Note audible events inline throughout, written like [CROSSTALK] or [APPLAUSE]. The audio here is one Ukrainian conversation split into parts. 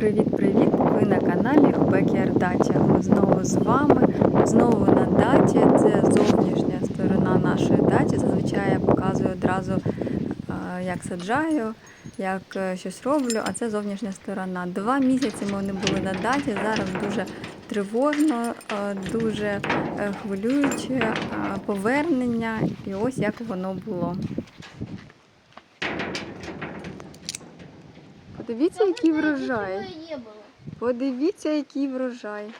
Привіт-привіт! Ви на каналі Backyard Дача. Ми знову з вами, знову на даті. Це зовнішня сторона нашої дачі. Зазвичай я показую одразу, як саджаю, як е, щось роблю, а це зовнішня сторона. Два місяці ми не були на даті. Зараз дуже тривожно, е, дуже е, хвилююче повернення. І ось як воно було. Подивіться, який врожай. Подивіться, який врожай.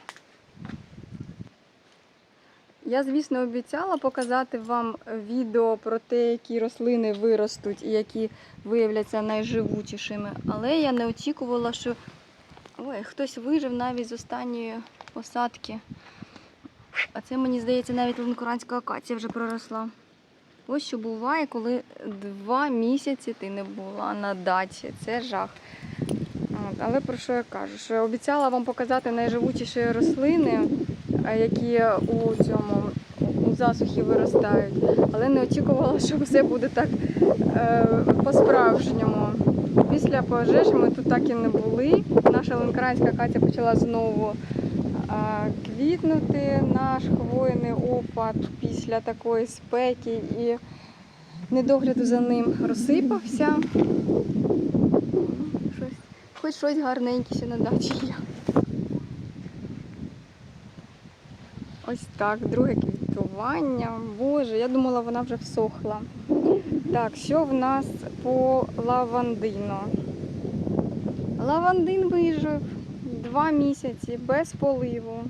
Я, звісно, обіцяла показати вам відео про те, які рослини виростуть і які виявляться найживучішими. Але я не очікувала, що Ой, хтось вижив навіть з останньої посадки. А це, мені здається, навіть ланкуранська акація вже проросла. Ось що буває, коли два місяці ти не була на дачі. Це жах. Але про що я кажу? Що я обіцяла вам показати найживучіші рослини, е, які у цьому у засухі виростають, але не очікувала, що все буде так е, по-справжньому. Після пожежі ми тут так і не були. Наша ленкаранська Катя почала знову квітнути. Наш хвойний опад після такої спеки і недогляду за ним розсипався. Хоч щось гарненьке ще на дачі є. Ось так, друге квітування. Боже, я думала, вона вже всохла. Так, що в нас по лавандину? Лавандин вижив два місяці без поливу.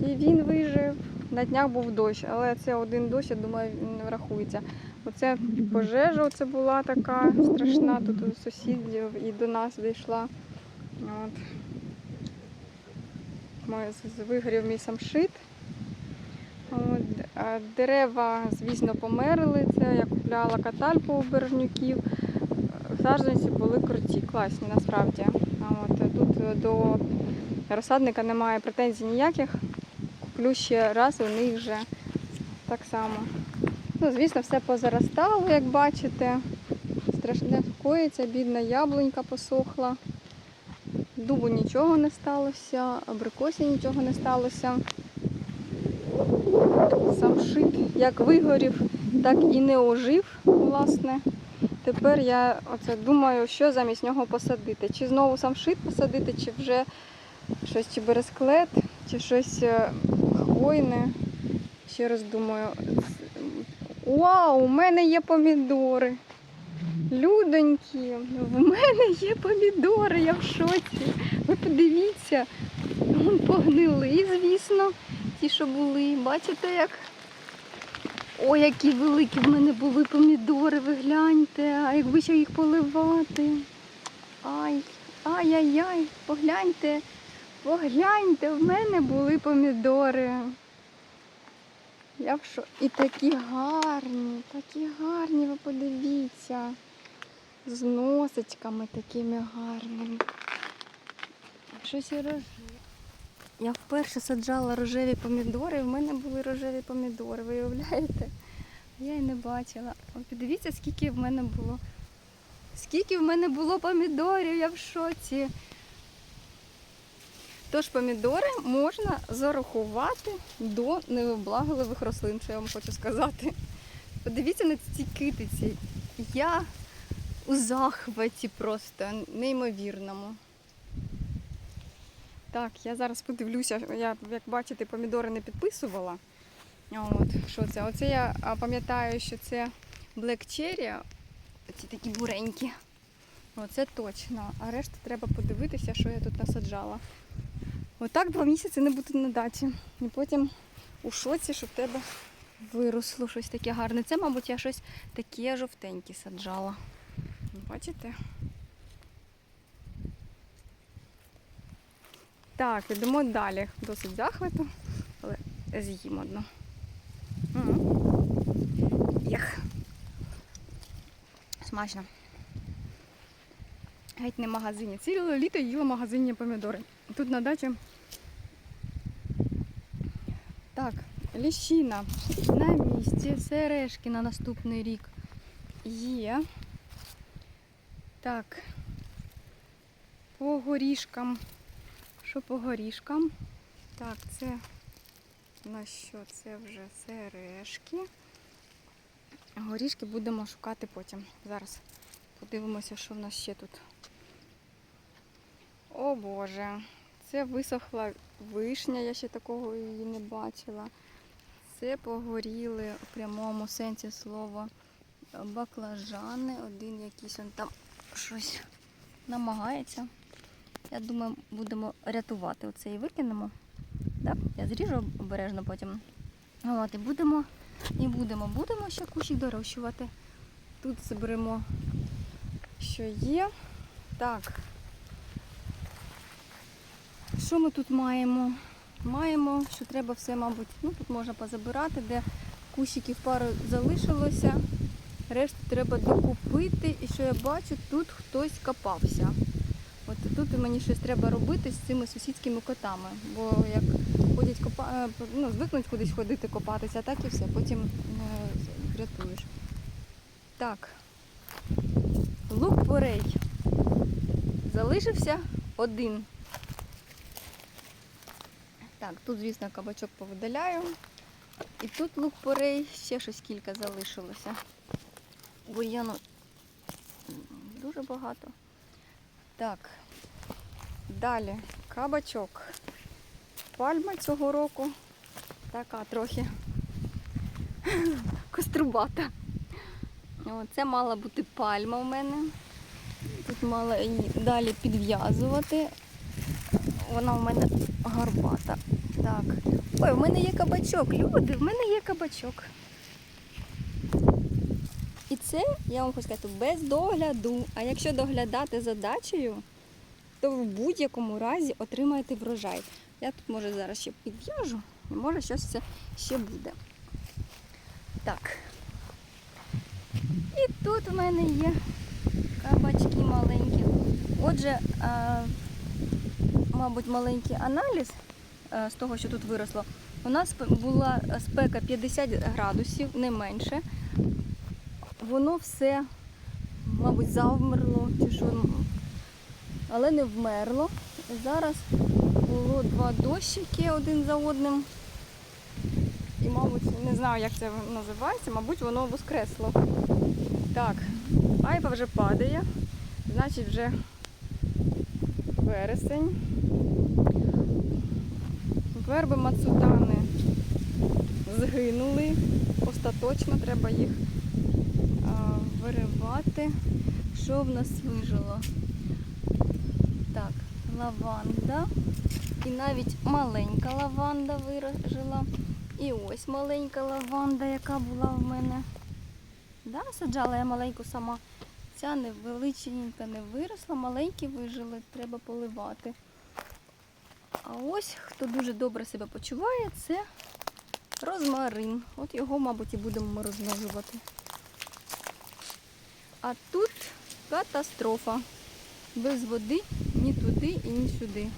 І він вижив. На днях був дощ, але це один дощ, я думаю, не врахується. Оце пожежа оце була така страшна тут у сусідів і до нас дійшла. От. Ми вигорів мій самшит. От. Дерева, звісно, померли. Це я купляла катальпу у бережнюків. Саджанці були круті, класні насправді. От. Тут до розсадника немає претензій ніяких. Куплю ще раз, у них вже так само. Ну, звісно, все позаростало, як бачите. Страшне коїться, бідна яблунька посохла. Дубу нічого не сталося, абрикосі нічого не сталося. Сам шит як вигорів, так і не ожив, власне. Тепер я оце думаю, що замість нього посадити. Чи знову сам шит посадити, чи вже щось чи бересклет, чи щось е, хвойне. Ще раз думаю. Вау, у мене є помідори. Людонькі, в мене є помідори, я в шоці. Ви подивіться, погнили, звісно, ті, що були. Бачите, як? Ой, які великі в мене були помідори, ви гляньте, а якби ще їх поливати. Ай, ай-яй-яй, погляньте, погляньте, в мене були помідори. Я в шо... І такі гарні, такі гарні, ви подивіться. З носочками такими гарними. Щось і рожеве. Я вперше саджала рожеві помідори, і в мене були рожеві помідори, виявляєте? Я й не бачила. О, подивіться, скільки в мене було. Скільки в мене було помідорів, я в шоці. Тож помідори можна зарахувати до невиблагливих рослин, що я вам хочу сказати. Подивіться на ці китиці. Я у захваті просто неймовірному. Так, я зараз подивлюся, я, як бачите, помідори не підписувала. От, що це? Оце я пам'ятаю, що це Black Cherry, оці такі буренькі. Оце точно. А решту треба подивитися, що я тут насаджала. Отак два місяці не бути на даті. І потім у шоці, що в тебе виросло щось таке гарне. Це, мабуть, я щось таке жовтеньке саджала. Бачите? Так, йдемо далі. Досить захвату, але з'їм одну. Єх. Смачно. Геть не магазині. Ціле літо їла магазинні помідори. Тут на дачі. Так, ліщина на місці. Сережки на наступний рік є. Так. по горішкам. Що по горішкам? Так, це на що? Це вже сережки. Горішки будемо шукати потім. Зараз подивимося, що в нас ще тут. О Боже, це висохла вишня, я ще такого її не бачила. Це погоріли у прямому сенсі слова баклажани. Один якийсь он там щось намагається. Я думаю, будемо рятувати оце і викинемо. Да? Я зріжу обережно потім. От, і будемо, і будемо, будемо ще кущик дорощувати. Тут зберемо, що є. Так. Що ми тут маємо? Маємо, що треба все, мабуть, ну тут можна позабирати, де кущиків пару залишилося. Решту треба докупити. І що я бачу, тут хтось копався. От тут мені щось треба робити з цими сусідськими котами. Бо як ходять копа... е, ну, звикнуть кудись ходити копатися, так і все, потім е, врятуєш. Так. Лук порей. Залишився один. Так, тут, звісно, кабачок повидаляю. І тут лук порей, ще щось кілька залишилося. Бур'яну дуже багато. Так, далі кабачок. Пальма цього року така трохи [LAUGHS] кострубата. О, Це мала бути пальма в мене. Тут мала її далі підв'язувати. Вона в мене гарбата. Так. Ой, в мене є кабачок. Люди, в мене є кабачок. Це, я вам хочу сказати, без догляду. А якщо доглядати за дачею, то в будь-якому разі отримаєте врожай. Я тут, може, зараз ще підв'яжу, і може щось це ще буде. Так. І тут в мене є кабачки маленькі. Отже, а, мабуть, маленький аналіз а, з того, що тут виросло. У нас була спека 50 градусів, не менше. Воно все, мабуть, завмерло чи що, але не вмерло. Зараз було два дощики один за одним. І, мабуть, не знаю, як це називається, мабуть, воно воскресло. Так, айва вже падає, значить вже вересень. Верби мацутани згинули. Остаточно треба їх виривати. Що в нас вижило? Так, лаванда. І навіть маленька лаванда вижила. І ось маленька лаванда, яка була в мене. Да, саджала я маленьку сама. Ця невеличенька не виросла, маленькі вижили, треба поливати. А ось, хто дуже добре себе почуває, це розмарин. От його, мабуть, і будемо розмножувати. А тут катастрофа. Без води ні туди і ні сюди.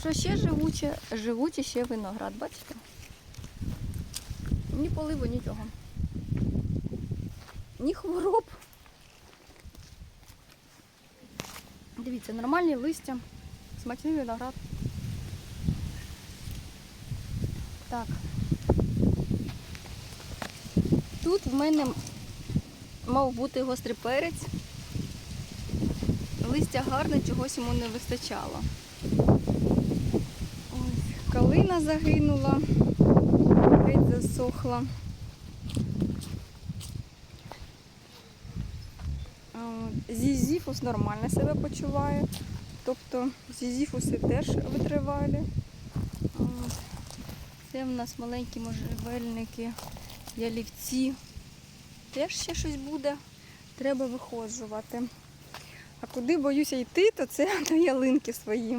Що ще живуче? Живуче ще виноград, бачите? Ні поливу, нічого. Ні хвороб. Дивіться, нормальні листя, смачний виноград. Так. Тут в мене мав бути гострий перець. Листя гарне, чогось йому не вистачало. Ось, калина загинула, геть засохла. Зізіфус нормально себе почуває. Тобто зізіфуси теж витривалі. Це в нас маленькі можжевельники, ялівці. Теж ще щось буде. Треба виходжувати. А куди боюся йти, то це [LAUGHS] до ялинки свої.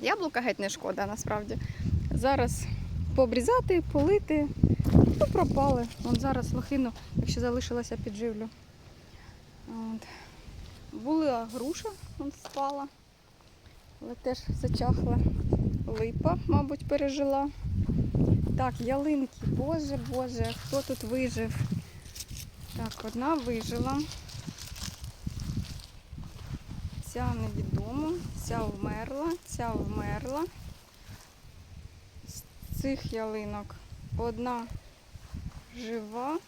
Яблука геть не шкода, насправді. Зараз пообрізати, полити, ну пропали. От зараз лохину, якщо залишилася, підживлю. От. Була груша, от спала, але теж зачахла. Липа, мабуть, пережила. Так, ялинки, боже, боже, хто тут вижив? Так, одна вижила. Ця невідома, ця вмерла, ця вмерла. З цих ялинок одна жива,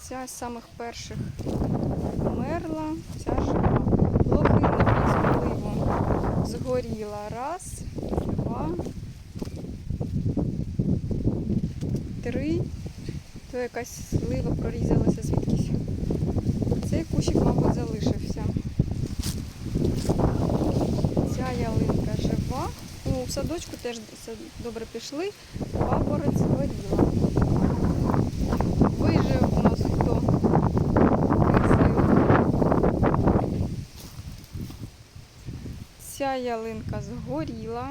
ця з самих перших вмерла, ця жива. Лохина під зливом згоріла. Раз, два, три. То якась слива прорізалася звідкись. Цей кущик, мабуть, залишився. Ця ялинка жива. Ну, у садочку теж добре пішли. Папорець згоріла. Вижив у нас хто? Ця ялинка згоріла.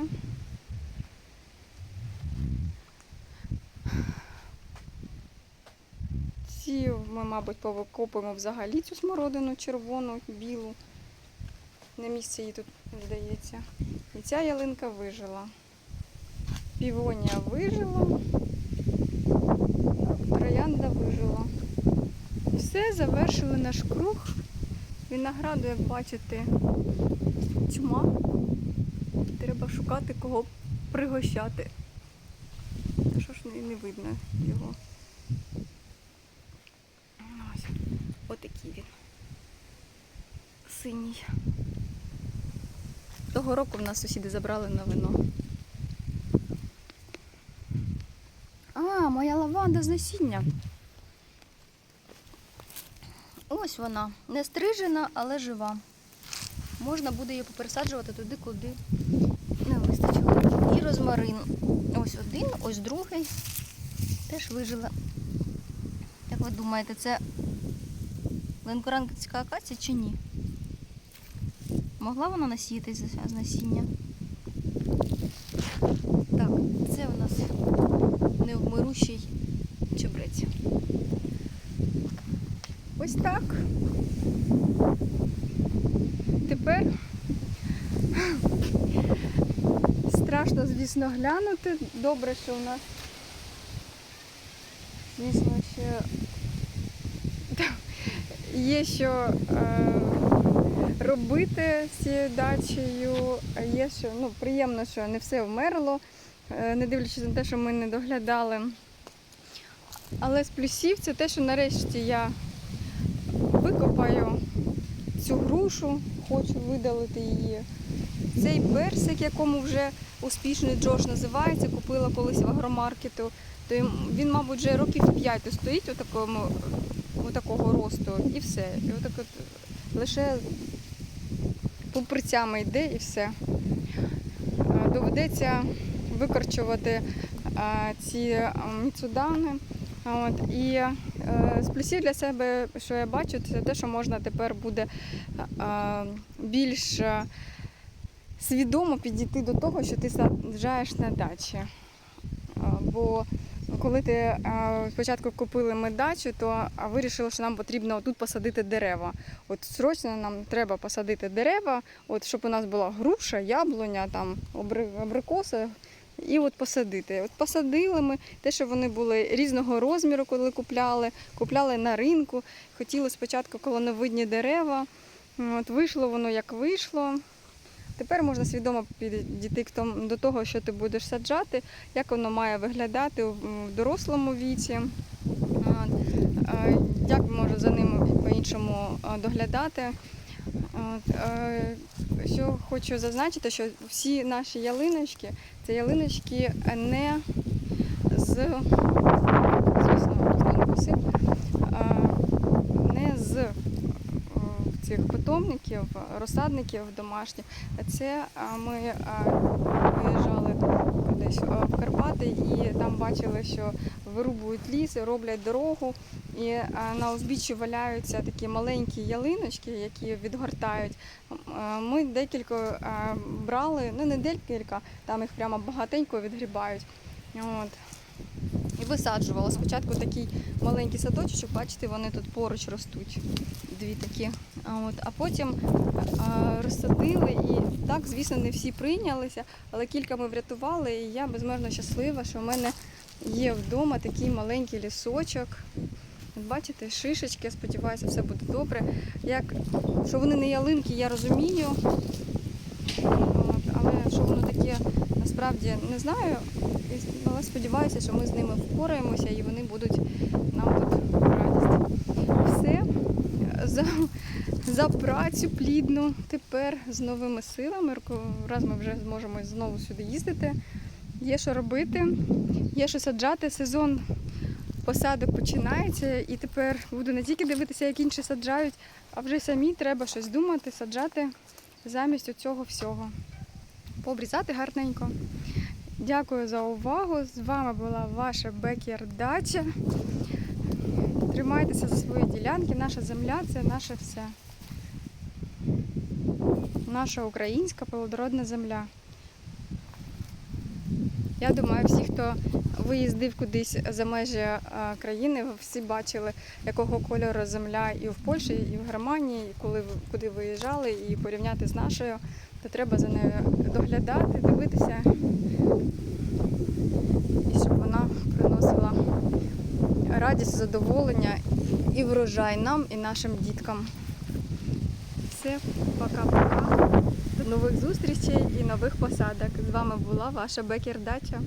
Ці ми, мабуть, повикопуємо взагалі цю смородину червону, білу. На місці її тут здається. І ця ялинка вижила. Півонія вижила. Троянда вижила. Все, завершили наш круг. Винограду, як бачите, тьма. Треба шукати кого пригощати. Що ж не видно його. Ось. Отакий він. Синій. Того року в нас сусіди забрали на вино. А, моя лаванда з насіння. Ось вона. Не стрижена, але жива. Можна буде її попересаджувати туди, куди не вистачило. І розмарин. Ось один, ось другий. Теж вижила. Як ви думаєте, це ленкоранська акація чи ні? Могла вона насіятись з- з насіння? Так, це у нас невмирущий чебрець. Ось так. Тепер страшно, звісно, глянути. Добре, що у нас, звісно, ще є що е, робити з цією дачею. Є що, ну, приємно, що не все вмерло, е, не дивлячись на те, що ми не доглядали. Але з плюсів це те, що нарешті я викопаю цю грушу, хочу видалити її. Цей персик, якому вже успішний Джош називається, купила колись в агромаркету, то він, мабуть, вже років 5 стоїть у такому, такого росту і все. І отак от лише поприцями йде і все. Е, Доведеться викорчувати е, ці міцудани. От, і е, з плюсів для себе, що я бачу, це те, що можна тепер буде більш свідомо підійти до того, що ти саджаєш на дачі. Бо коли ти е, спочатку купили ми дачу, то вирішили, що нам потрібно тут посадити дерева. От срочно нам треба посадити дерева, от щоб у нас була груша, яблуня, там абрикоси. І от посадити. От посадили ми те, що вони були різного розміру, коли купляли, купляли на ринку. Хотіли спочатку колоновидні дерева. От вийшло воно як вийшло. Тепер можна свідомо підійти до того, що ти будеш саджати, як воно має виглядати в дорослому віці, як може за ним по-іншому доглядати. Що хочу зазначити, що всі наші ялиночки це ялиночки не з, звісно, ніхто не просив, е, не з е, цих питомників, розсадників домашніх. Це е, ми е, виїжджали кудись е, в Карпати і там бачили, що вирубують ліс, роблять дорогу. І е, на узбіччі валяються такі маленькі ялиночки, які відгортають. Е, Ми декілька е, брали, ну не декілька, там їх прямо багатенько відгрібають. От. Висаджувала. Спочатку такий маленький садочок, бачите, вони тут поруч ростуть. Дві такі. От, а потім а, розсадили і так, звісно, не всі прийнялися, але кілька ми врятували, і я безмежно щаслива, що в мене є вдома такий маленький лісочок. Бачите, шишечки, сподіваюся, все буде добре. Як, що вони не ялинки, я розумію. От, але що воно таке, насправді не знаю. Але сподіваюся, що ми з ними впораємося і вони будуть нам тут радість. Все. За, за працю плідну тепер з новими силами. Раз ми вже зможемо знову сюди їздити. Є що робити, є що саджати. Сезон посадок починається, і тепер буду не тільки дивитися, як інші саджають, а вже самі треба щось думати, саджати замість цього всього. Пообрізати гарненько. Дякую за увагу. З вами була ваша Бекер Дача. Тримайтеся за свої ділянки. Наша земля це наше все. Наша українська плодородна земля. Я думаю, всі, хто виїздив кудись за межі е, країни, всі бачили, якого кольору земля і в Польщі, і в Германії, і коли куди виїжджали, і порівняти з нашою, то треба за нею доглядати, дивитися, і щоб вона приносила радість, задоволення і врожай нам і нашим діткам. Все, пока-пока. До нових зустрічей і нових посадок. З вами була ваша Бекер Дача.